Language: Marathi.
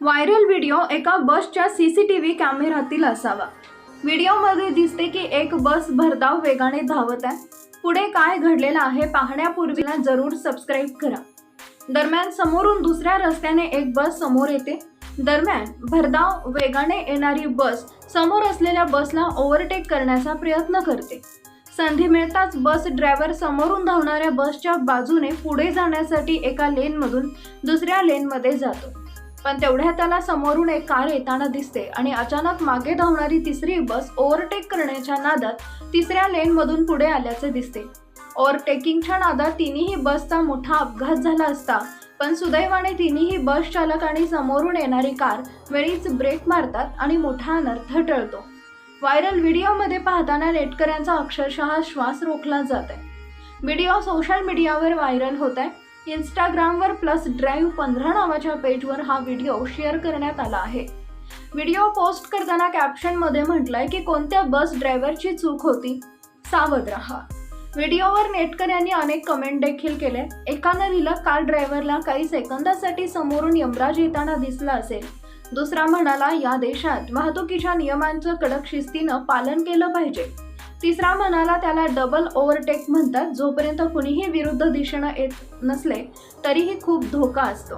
व्हायरल व्हिडिओ एका बसच्या सीसीटीव्ही कॅमेऱ्यातील असावा. व्हिडिओमध्ये दिसते की एक बस भरधाव वेगाने धावत आहे. पुढे काय घडलेलं आहे पाहण्यापूर्वीला जरूर सबस्क्राईब करा. दरम्यान समोरून दुसऱ्या रस्त्याने एक बस समोर येते. दरम्यान भरधाव वेगाने येणारी बस समोर असलेल्या बसला ओव्हरटेक करण्याचा प्रयत्न करते. संधी मिळताच बस ड्रायव्हर समोरून धावणाऱ्या बसच्या बाजूने पुढे जाण्यासाठी एका लेनमधून दुसऱ्या लेनमध्ये जातो. पण तेवढ्या त्याला समोरून एक कार येताना दिसते आणि अचानक मागे धावणारी तिसरी बस ओव्हरटेक करण्याच्या नादात तिसऱ्या लेनमधून पुढे आल्याचे दिसते. ओव्हरटेकिंगच्या नादात तिन्ही बसचा मोठा अपघात झाला असता पण सुदैवाने तिन्ही बस चालक आणि समोरून येणारी कार वेळीच ब्रेक मारतात आणि मोठा अनर्थ टळतो. व्हायरल व्हिडिओमध्ये पाहताना नेटकऱ्यांचा अक्षरशः श्वास रोखला जात आहे व्हिडिओ सोशल मीडियावर व्हायरल होत आहे इंस्टाग्रामवर प्लस ड्राईव्ह पंधरा नावाच्या पेजवर हा व्हिडिओ शेअर करण्यात आला आहे. व्हिडिओ पोस्ट करताना कॅप्शनमध्ये म्हटलंय की कोणत्या बस ड्रायव्हरची चूक होती? सावध राहा. व्हिडिओवर नेटकऱ्यांनी अनेक कमेंट देखील केले. एकानं लिहिलं कार ड्रायव्हरला काही सेकंदासाठी समोरून यमराज येताना दिसला असेल. दुसरा म्हणाला या देशात वाहतुकीच्या नियमांचं कडक शिस्तीनं पालन केलं पाहिजे. तिसरा म्हणाला त्याला डबल ओव्हरटेक म्हणतात. जोपर्यंत कुणीही विरुद्ध दिशेनं येत नसले तरीही खूप धोका असतो.